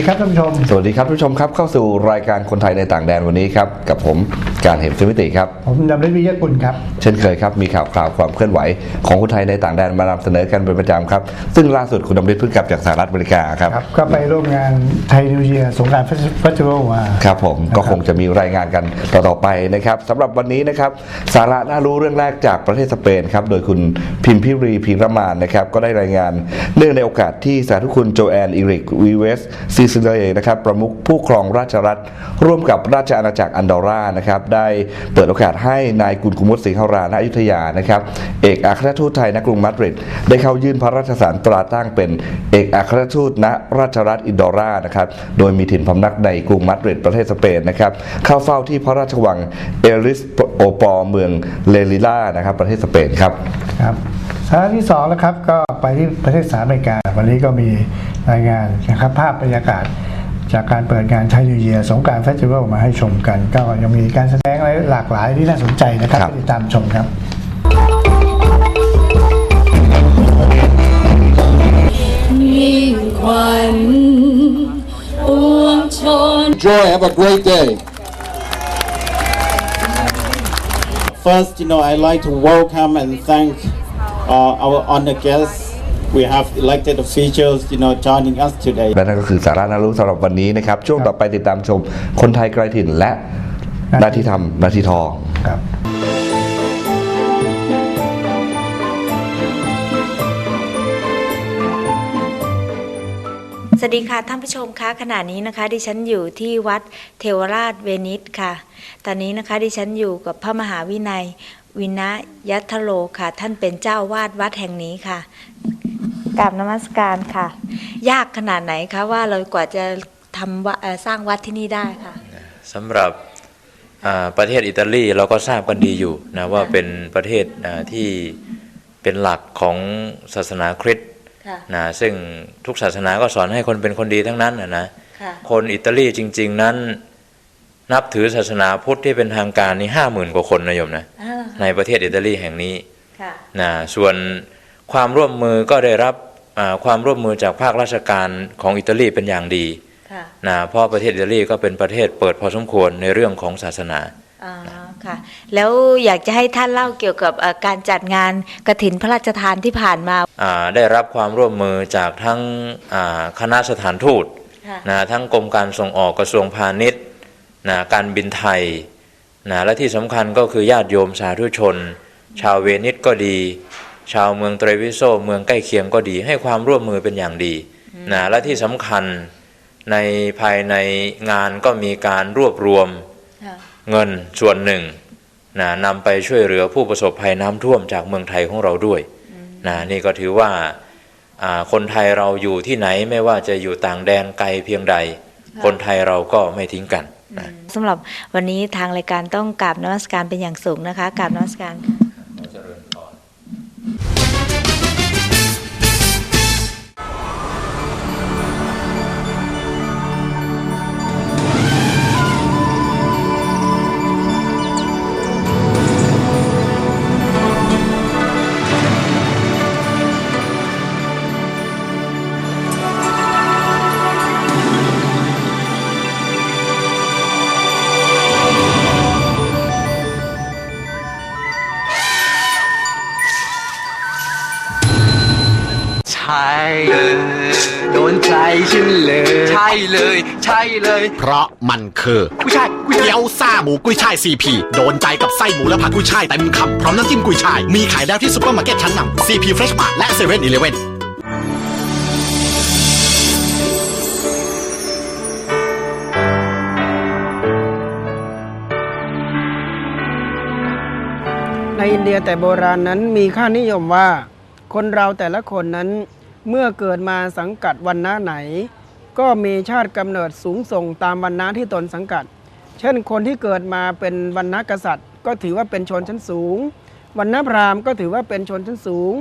ดีครับท่านผู้ชม สวัสดีครับท่านผู้ชมครับเข้าสู่รายการคนไทยในต่างแดนวันนี้ครับ กับผม การเห็นฟิมิติครับ ผมดำริวิยกุลครับ เช่นเคยครับ มีข่าวคราวความเคลื่อนไหว ของคนไทยในต่างแดนมานำเสนอกันเป็นประจำครับ ซึ่งล่าสุดคุณดำริเพิ่งกลับจากสหรัฐอเมริกาครับครับ ก็ไปร่วมงานไทยนิวเยียร์สงกรารเฟสติวัลมาครับผมก็คงจะมีรายงานกันต่อๆไปนะครับสำหรับวันนี้นะครับสาระน่ารู้เรื่องแรกจากประเทศสเปนครับโดยคุณพิมพิรีพีรมานนะครับก็ได้รายงานเนื่องในโอกาสที่สาธุคุณโจแอนอิริกวีเวสซิซิเลนะครับประมุขผู้ครองราชรัฐร่วมกับราชอาณาจักรอันดอร่านะครับได้เปิดโอกาสให้นายกุลกุมุตสิงหราณอยุธยานะครับเอกอัคราชทูตไทยณกรุงมาดริดได้เข้ายื่นพระราชสารตราตั้งเป็นเอกอัคราชทูตณราชรัฐอินดอร่านะครับโดยมีถิ่นพำนักในกรุงมาดริดประเทศสเปนนะครับเข้าเฝ้าที่พระราชวังเอริสโอปอเมืองเลลิล่านะครับประเทศสเปนครับครับสาระที่สองแล้วครับก็ไปที่ประเทศสหรัฐอเมริกา วันนี้ก็มีรายงานนะครับภาพบรรยากาศ จากการเปิดงานไทยนิวเยียร์สงกรารเฟสติวัลมาให้ชมกัน ก็ยังมีการแสดงอะไรหลากหลายที่น่าสนใจนะครับครับไปติดตามชมครับมิ่งขวัญปวงชน Enjoy. Have a great day. First, you know, I'd like to welcome and thank uh, our honored guests. We have elected officials, you know, joining us today. และนั่นก็คือสาระน่ารู้สำหรับวันนี้นะครับ ช่วงต่อไปติดตามชม คนไทยไกลถิ่นและหน้าที่ทำหน้าที่ทองครับสวัสดีค่ะท่านผู้ชมคะขณะนี้นะคะ ดิฉันอยู่ที่วัดเทวราชเวนิสค่ะ ตอนนี้นะคะดิฉันอยู่กับพระมหาวินัย วินะยัตโลค่ะ ท่านเป็นเจ้าวาดวัดแห่งนี้ค่ะ กราบนมัสการค่ะ ยากขนาดไหนคะว่าเรากว่าจะทำวะเอ่อสร้างวัดที่นี่ได้ค่ะสำหรับอ่าประเทศอิตาลีเราก็ทราบกันดีอยู่นะว่าเป็นประเทศอ่าที่เป็นหลักของศาสนาคริสต์ค่ะนะซึ่งทุกศาสนาก็สอนให้คนเป็นคนดีทั้งนั้นนะนะค่ะคนอิตาลีจริง ๆนั้นนับถือศาสนาพุทธที่เป็นทางการนี่ห้าหมื่นกว่าคนนะโยมนะอ่าในประเทศอิตาลีแห่งนี้ค่ะนะส่วน ความร่วมมือก็ได้รับอ่าความร่วมมือจากภาคราชการของอิตาลีเป็นอย่างดีค่ะนะเพราะประเทศอิตาลีก็เป็นประเทศเปิดพอสมควรในเรื่องของศาสนาอ่าค่ะแล้วอยากจะให้ท่านเล่าเกี่ยวกับเอ่อการจัดงานกระถินพระราชทานที่ผ่านมาอ่าได้รับความร่วมมือจากทั้งอ่าคณะสถานทูตค่ะนะทั้งกรมการส่งออกกระทรวงพาณิชย์นะการบินไทยนะและที่สำคัญก็คือญาติโยมสาธุชน ชาวเวนิสก็ดี ชาวเมืองเตรวิโซเมืองใกล้เคียงก็ดี ให้ความร่วมมือเป็นอย่างดีนะและที่สำคัญในภายในงานก็มีการรวบรวมค่ะเงินส่วนหนึ่งนะนำไปช่วยเหลือผู้ประสบภัยน้ำท่วมจากเมืองไทยของเราด้วยนะนี่ก็ถือว่าอ่าคนไทยเราอยู่ที่ไหนไม่ว่าจะอยู่ต่างแดนไกลเพียงใด คนไทยเราก็ไม่ทิ้งกันนะสำหรับวันนี้ทางรายการต้องกราบนมัสการเป็นอย่างสูงนะคะกราบนมัสการค่ะ เลย ใช่เลย เพราะมันคือกุ้ยช่ายกุ้ยช่ายเกี๊ยวซ่าหมูกุ้ยช่ายซีพีโดนใจกับไส้หมูและผักกุ้ยช่ายเต็มคำพร้อมน้ำจิ้มกุ้ยช่าย มีขายแล้วที่ซุปเปอร์มาร์เก็ตชั้นนำซีพีเฟรชมาร์และเซเว่นอีเลเว่นในอินเดียแต่โบราณนั้นมีค่านิยมว่า คนเราแต่ละคนนั้นเมื่อเกิดมาสังกัดวันนะไหน ก็มีชาติกำเนิดสูงส่งตามวันนะที่ตนสังกัด เช่น คนที่เกิดมาเป็นวันนะกษัตริย์ ก็ถือว่าเป็นชนชั้นสูงวันนะพราหมณ์ก็ถือว่าเป็นชนชั้นสูง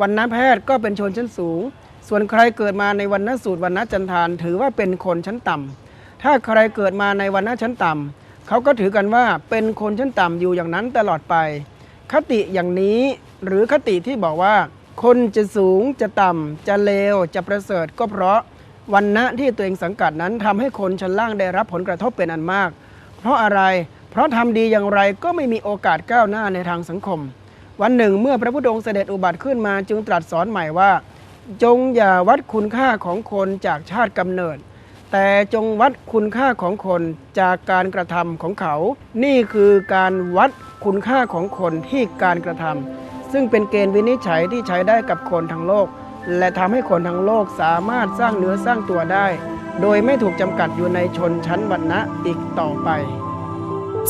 วันนะแพทย์ก็เป็นชนชั้นสูง ส่วนใครเกิดมาในวันนะสูตรวันนะจันทาน ถือว่าเป็นคนชั้นต่ำถ้าใครเกิดมาในวันนะชั้นต่ำเขาก็ถือกันว่าเป็นคนชั้นต่ำอยู่อย่างนั้นตลอดไป คติอย่างนี้หรือคติที่บอกว่า คนจะสูงจะต่ำจะเลวจะประเสริฐก็เพราะ วันณะที่ตัวเองสังกัดนั้นทำให้คนชั้นล่างได้รับผลกระทบเป็นอันมาก เพราะอะไร เพราะทำดีอย่างไรก็ไม่มีโอกาสก้าวหน้าในทางสังคม วันหนึ่งเมื่อพระพุทธองค์เสด็จอุบัติขึ้นมาจึงตรัสสอนใหม่ว่า จงอย่าวัดคุณค่าของคนจากชาติกำเนิด แต่จงวัดคุณค่าของคนจากการกระทำของเขา นี่คือการวัดคุณค่าของคนที่การกระทำซึ่งเป็นเกณฑ์วินิจฉัยที่ใช้ได้กับคนทั้งโลก และทำให้คนทั้งโลกสามารถสร้างเนื้อสร้างตัวได้ โดยไม่ถูกจำกัดอยู่ในชนชั้นวรรณะอีกต่อไป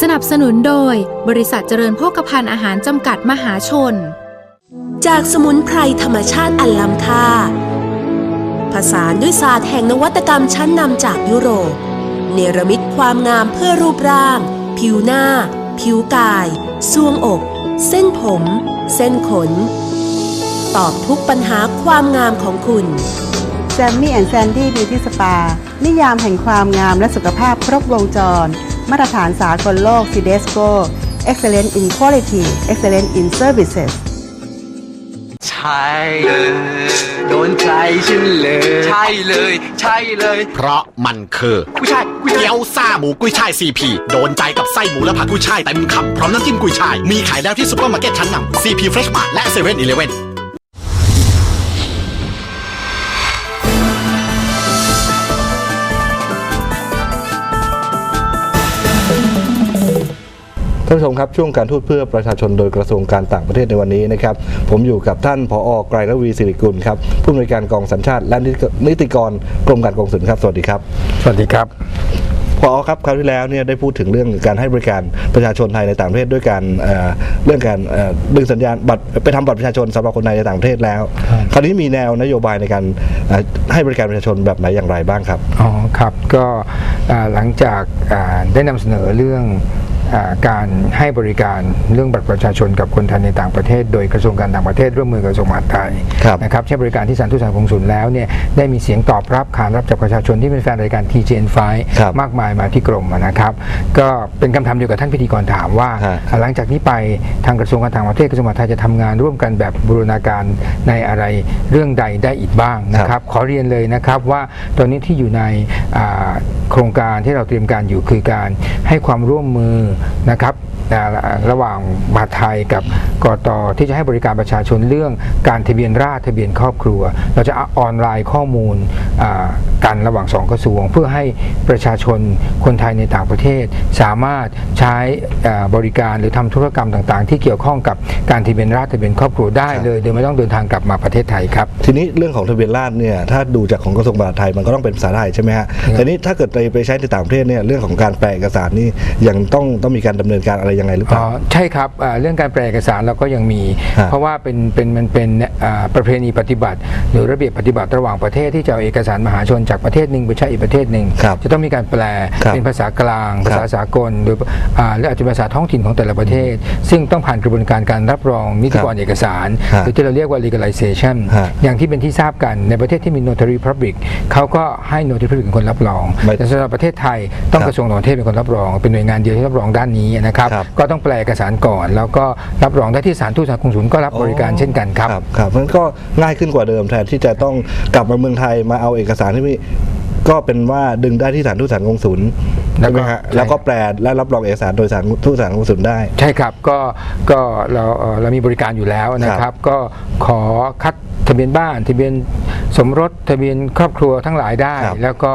สนับสนุนโดย บริษัทเจริญโภคภัณฑ์อาหารจำกัดมหาชน จากสมุนไพรธรรมชาติอันล้ำค่า ผสานด้วยศาสตร์แห่งนวัตกรรมชั้นนำจากยุโรป เนรมิตความงามเพื่อรูปร่าง ผิวหน้า ผิวกายซวงอก เส้นผม เส้นขน ตอบทุกปัญหา ความงามของคุณ แซมมี่แอนด์แซนดี้บิวตี้สปา นิยามแห่งความงามและสุขภาพครบวงจร มาตรฐานสากลโลก CDSCO Excellent in Quality Excellent in Services ใช่เลยโดนใจฉันเลย ใช่เลย ใช่เลย เพราะมันคือกุยช่ายกุยเกี๊ยวซ่าหมูกุยช่ายซีพีโดนใจกับไส้หมูและผักกุยช่ายเต็มคำพร้อมน้ำจิ้มกุยช่าย มีขายแล้วที่ซุปเปอร์มาร์เก็ตชั้นนำซีพีเฟรชมาร์ทและเซเว่นอีเลเว่น ท่านผู้ชมครับช่วงการทูตเพื่อประชาชนโดยกระทรวงการต่างประเทศในวันนี้นะครับผมอยู่กับท่านผอไกรระวีสิริกุลครับผู้อำนวยการกองสัญชาติ และนิติกรกรมการกงสุลครับสวัสดีครับ สวัสดีครับพอครับคราวที่แล้วเนี่ยได้พูดถึงเรื่องการให้บริการประชาชนไทยในต่างประเทศด้วยการเอ่อเรื่องการเอ่อดึงสัญญาณบัตรไปทำบัตรประชาชนสำหรับคนไทยในต่างประเทศแล้ว คราวนี้มีแนวนโยบายในการเอ่อให้บริการประชาชนแบบไหนอย่างไรบ้างครับอ๋อครับก็อ่าหลังจากอ่าได้นำเสนอเรื่องอา การให้บริการเรื่องบัตรประชาชนกับคนไทยในต่างประเทศ โดยกระทรวงการต่างประเทศร่วมมือกับกระทรวงมหาดไทยครับนะครับใช้บริการที่สถานทูตสถานกงสุลแล้วเนี่ยได้มีเสียงตอบรับขานรับจากประชาชนที่เป็นแฟนรายการ TGN5 ครับมากมายมาที่กรมนะครับ ก็เป็นคำถามเดียวกับท่านพิธีกรถามว่าฮะหลังจากนี้ไปทางกระทรวงการต่างประเทศกระทรวงมหาดไทยจะทำงานร่วมกันแบบบูรณาการในอะไรเรื่องใดได้อีกบ้างนะครับ ขอเรียนเลยนะครับว่าตอนนี้ที่อยู่ในอ่าโครงการที่เราเตรียมการอยู่คือการให้ความร่วมมือนะครับ อ่าระหว่างมหาดไทยกับกตที่จะให้บริการประชาชนเรื่องการทะเบียนราษฎร์ทะเบียนครอบครัว เราจะออนไลน์ข้อมูลอ่ากันระหว่างสองกระทรวง เพื่อให้ประชาชนคนไทยในต่างประเทศ สามารถใช้อ่าบริการหรือทำธุรกรรมต่างๆ ที่เกี่ยวข้องกับการทะเบียนราษฎร์ทะเบียนครอบครัวได้เลย โดยไม่ต้องเดินทางกลับมาประเทศไทยครับทีนี้เรื่องของทะเบียนราษฎร์เนี่ยถ้าดูจากของกระทรวงมหาดไทยมันก็ต้องเป็นภาษาไทยใช่ไหมฮะแต่นี้ถ้าเกิดไปไปใช้ในต่างประเทศเนี่ยเรื่องของการแปลเอกสารนี่ยังต้องต้องมีการดำเนินการอะไรยังไงหรือเปอ๋ล่าอใช่ครับอ่าเรื่องการแปลเอกสารเราก็ยังมีฮะเพราะว่าเป็นเป็นมันเป็นอ่าประเพณีปฏิบัติ หรือระเบียบปฏิบัติระหว่างประเทศที่จะเอาเอกสารมหาชนจากประเทศหนึ่งไปใช้อีกประเทศหนึ่งครับจะต้องมีการแปลครับเป็นภาษากลางครับภาษาสากลหรืออ่าหรืออาจจะเป็นภาษาท้องถิ่นของแต่ละประเทศ ซึ่งต้องผ่านกระบวนการการรับรองนิติกรเอกสารฮะหรือที่เราเรียกว่า legalization ฮะอย่างที่เป็นที่ทราบกันในประเทศที่มี notary public เขาก็ให้ notary public เป็นคนรับรองไม่แต่สำหรับประเทศไทยต้องครับกระทรวงต่างประเทศเป็นคนรับรอง เป็นหน่วยงานเดียวที่รับรองด้านนี้นะครับครับก็ต้องแปลเอกสารก่อน แล้วก็รับรองได้ที่สถานทูตสถานกงสุลก็รับบริการเช่นกันครับ ครับครับมันก็ง่ายขึ้นกว่าเดิมแทนที่จะต้องกลับมาเมืองไทยมาเอาเอกสารที่มีก็เป็นว่าดึงได้ที่สถานทูตสถานกงสุลแล้วใช่ก็ไหมฮะใช่แล้วก็แปลและรับรองเอกสารโดยสถานทูตสถานกงสุลได้ ใช่ครับก็ก็เราเอ่อเรามีบริการอยู่แล้วนะคครัรับบก็ขอคัดทะเบียนบ้านทะเบียน สมรสทะเบียนครอบครัวทั้งหลายได้ครับแล้วก็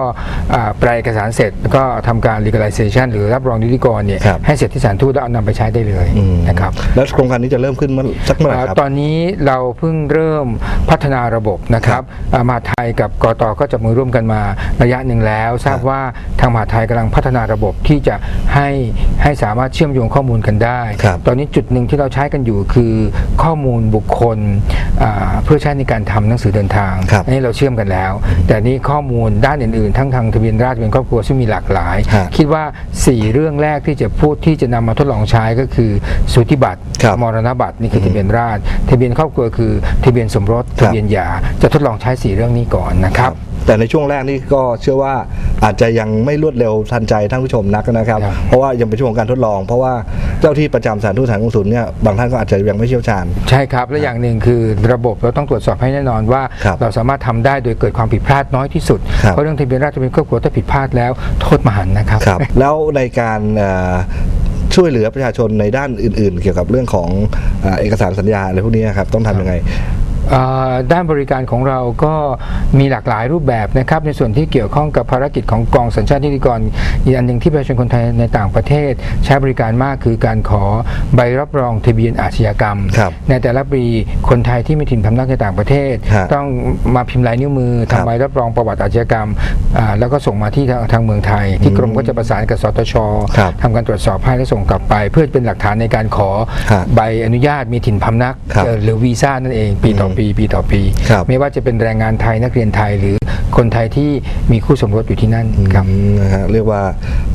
อ่าแปลเอกสารเสร็จก็ทำการ legalization หรือรับรองนิติกรเนี่ยครับให้เสร็จที่สถานทูตแล้วเอานำไปใช้ได้เลยอืมนะครับแล้วโครงการนี้จะเริ่มขึ้นเมื่อสักเมื่อไหร่ครับอ่าตอนนี้เราเพิ่งเริ่มพัฒนาระบบนะครับอ่ามหาดไทยกับกตก็จับมือร่วมกันมาระยะหนึ่งแล้ว ทราบว่าทางมหาดไทยกำลังพัฒนาระบบที่จะให้ให้สามารถเชื่อมโยงข้อมูลกันได้ครับตอนนี้จุดหนึ่งที่เราใช้กันอยู่คือข้อมูลบุคคลอ่าเพื่อใช้ในการทำหนังสือเดินทางครับอันนี้เราเชื่อมกันแล้ว แต่นี่ข้อมูลด้านอื่นๆ ทั้งทางทะเบียนราษฎร์ทะเบียนครอบครัวซึ่งมีหลากหลายฮะคิดว่า 4 เรื่องแรกที่จะพูดที่จะนำมาทดลองใช้ก็คือสุติบัตรครับมรณบัตรนี่คือทะเบียนราษฎร์ทะเบียนครอบครัวคือทะเบียนสมรสครับทะเบียนหย่าจะทดลองใช้ 4 เรื่องนี้ก่อนนะครับ แต่ในช่วงแรกนี่ก็เชื่อว่าอาจจะยังไม่รวดเร็วทันใจท่านผู้ชมนักนะครับ เพราะว่ายังเป็นช่วงของการทดลอง เพราะว่าเจ้าที่ประจำสถานทูตสถานกงสุลเนี่ยบางท่านก็อาจจะยังไม่เชี่ยวชาญ ใช่ครับ และอย่างหนึ่งคือระบบเราต้องตรวจสอบให้แน่นอนว่า ครับเราสามารถทำได้โดยเกิดความผิดพลาดน้อยที่สุด ครับ เพราะเรื่องทะเบียนราษฎรทะเบียนครอบครัวถ้าผิดพลาดแล้วโทษมหันต์นะครับ ครับ แล้วในการเอ่อช่วยเหลือประชาชนในด้านอื่น ๆ เกี่ยวกับเรื่องของเอ่อเอกสารสัญญาอะไรพวกนี้ครับต้องทำยังไงเอ่อ ด้านบริการของเราก็มีหลากหลายรูปแบบนะครับในส่วนที่เกี่ยวข้องกับภารกิจของกองสัญชาตินิติกรอีกอันหนึ่งที่ประชาชนคนไทยในต่างประเทศ ใช้บริการมากคือการขอใบรับรองทะเบียนอาชญากรรมครับในแต่ละปีคนไทยที่มีถิ่นพำนักในต่างประเทศฮะต้องมาพิมพ์ลายนิ้วมือครับทำใบรับรองประวัติอาชญากรรมอ่าแล้วก็ส่งมาที่ทางทางเมืองไทย ที่กรมก็จะประสานกับสตชครับทำการตรวจสอบให้และส่งกลับไป เพื่อเป็นหลักฐานในการขอฮะใบอนุญาตมีถิ่นพำนักครับเอ่อหรือวีซ่านั่นเองปีต่อปีปีต่อปีครับไม่ว่าจะเป็นแรงงานไทยนักเรียนไทยหรือ คนไทยที่มีคู่สมรสอยู่ที่นั่นครับอืมนะฮะเรียกว่า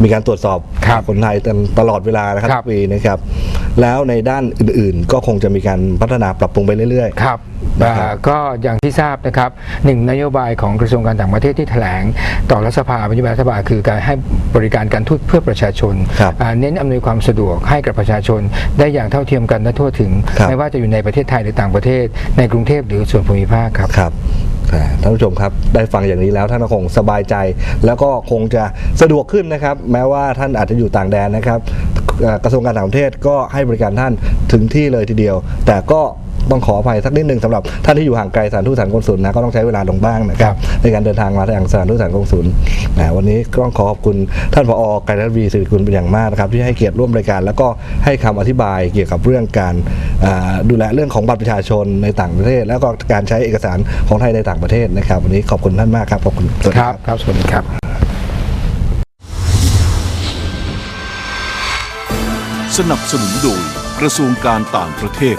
มีการตรวจสอบคนไทยตลอดเวลานะครับครับทุกปีนะครับ แล้วในด้านอื่นๆ ก็คงจะมีการพัฒนาปรับปรุงไปเรื่อยๆครับนะครับอ่าก็อย่างที่ทราบนะครับหนึ่งนโยบายของกระทรวงการต่างประเทศที่แถลง ต่อรัฐสภานโยบายรัฐบาลคือการให้บริการการทูตเพื่อประชาชนครับอ่าเน้นอำนวยความสะดวกให้กับประชาชน ได้อย่างเท่าเทียมกันและทั่วถึง ครับ ไม่ว่าจะอยู่ในประเทศไทยหรือต่างประเทศ ในกรุงเทพหรือส่วนภูมิภาคครับครับ อ่ท่านผู้ชมครับได้ฟังอย่างนี้แล้วท่านก็คงสบายใจ แล้วก็คงจะสะดวกขึ้นนะครับ แม้ว่าท่านอาจจะอยู่ต่างแดนนะครับเอ่อกระทรวงการต่างประเทศก็ให้บริการท่านถึงที่เลยทีเดียว แต่ก็ ต้องขออภัยสักนิดหนึ่งสำหรับท่านที่อยู่ห่างไกลสถานทูตสถานกงสุลนะก็ต้องใช้เวลาลงบ้างนะครับในการเดินทางมาทางสถานทูตสถานกงสุลนะวันนี้ก็ต้องขอขอบคุณท่านผอไกรรัตน์วีสิริกุลเป็นอย่างมากนะครับที่ให้เกียรติร่วมรายการ แล้วก็ให้คำอธิบายเกี่ยวกับเรื่องการอ่าดูแลเรื่องของบัตรประชาชนในต่างประเทศ แล้วก็การใช้เอกสารของไทยในต่างประเทศนะครับ วันนี้ขอบคุณท่านมากครับขอบคุณสวัสดีครับครับสวัสดีครับสนับสนุนโดยกระทรวงการต่างประเทศ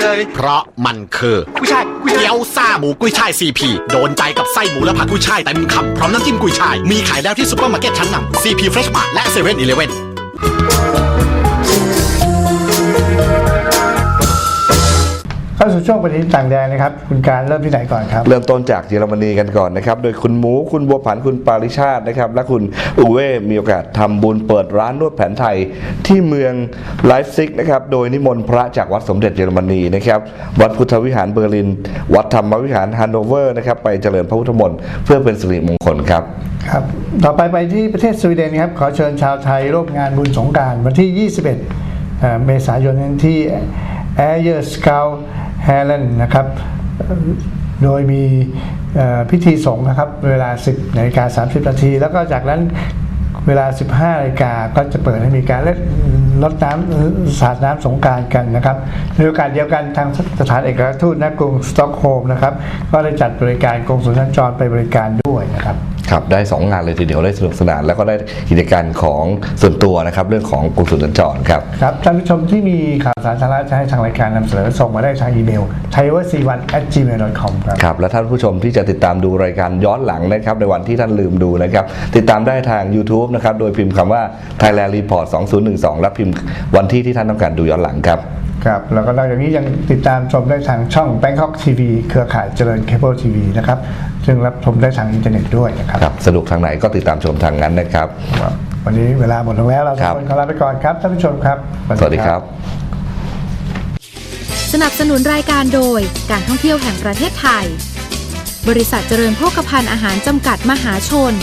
เลย เพราะมันคือผู้ชายกุยเกี๊ยวซ่าหมูกุ้ยช่ายซีพีโดนใจกับไส้หมูและผักกุ้ยช่ายเต็มคำพร้อมน้ำจิ้มกุ้ยช่าย มีขายแล้วที่ซุปเปอร์มาร์เก็ตชั้นนำซีพีเฟรชมาร์และเซเว่นอีเลฟเว่น ช่วงปฏิทินต่างแดนนะครับ คุณการเริ่มที่ไหนก่อนครับ เริ่มต้นจากเยอรมนีกันก่อนนะครับ โดยคุณหมู คุณบัวผัน คุณปาริชาตินะครับ และคุณอูเว่มีโอกาสทำบุญเปิดร้านนวดแผนไทยที่เมืองไลฟ์ซิกนะครับ โดยนิมนต์พระจากวัดสมเด็จเยอรมนีนะครับ วัดพุทธวิหารเบอร์ลิน วัดธรรมวิหารฮันโนเวอร์นะครับ ไปเจริญพระพุทธมนต์เพื่อเป็นสิริมงคลครับครับ ต่อไปไปที่ประเทศสวีเดนครับ ขอเชิญชาวไทยร่วมงานบุญสงกรารวันที่ 21เอ่อเมษายนนี้ ที่ Air s c o u t h a l a n นะครับโดยมีพิธีสงฆ์นะครับ เวลา 10นาฬิกา30 นาที แล้วก็จากนั้นเวลา 15นาฬิกาก็จะเปิดให้มีการเล่นรดน้ำสาดน้ำสงการกันนะครับในโอกาสเดียวกันทางสถานเอกอัครทูตณกรุงสต็อกโฮล์มนะครับ ก็ได้จัดบริการกงสุลสัญจรไปบริการด้วยนะครับ ครับได้ 2 งานเลยทีเดียวได้สนุกสนาน แล้วก็ได้กิจการของส่วนตัวนะครับ เรื่องของกรุงสุลสัญจรครับ ครับท่านผู้ชมที่มีข่าวสารสาระจะให้ทางรายการนำเสนอส่งมาได้ทางอีเมล t h a i w a c 1 at gmail com ครับครับ และท่านผู้ชมที่จะติดตามดูรายการย้อนหลังนะครับ ในวันที่ท่านลืมดูนะครับ ติดตามได้ทาง YouTube นะครับ โดยพิมพ์คำว่า Thailand Report 2012 และพิมพ์วันที่ที่ท่านต้องการดูย้อนหลังครับ ครับแล้วก็นอกจากนี้ยังติดตามชมได้ทางช่อง Bangkok TV เครือข่ายเจริญเคเบิลทีวีนะครับ ซึ่งรับชมได้ทางอินเทอร์เน็ตด้วยนะครับ ครับสนุกทางไหนก็ติดตามชมทางนั้นนะครับ วันนี้เวลาหมดลงแล้วเราสองคนขอลาไปก่อนครับท่านผู้ชมครับ สวัสดีครับ สนับสนุนรายการโดยการท่องเที่ยวแห่งประเทศไทย บริษัทเจริญโภคภัณฑ์อาหารจำกัดมหาชน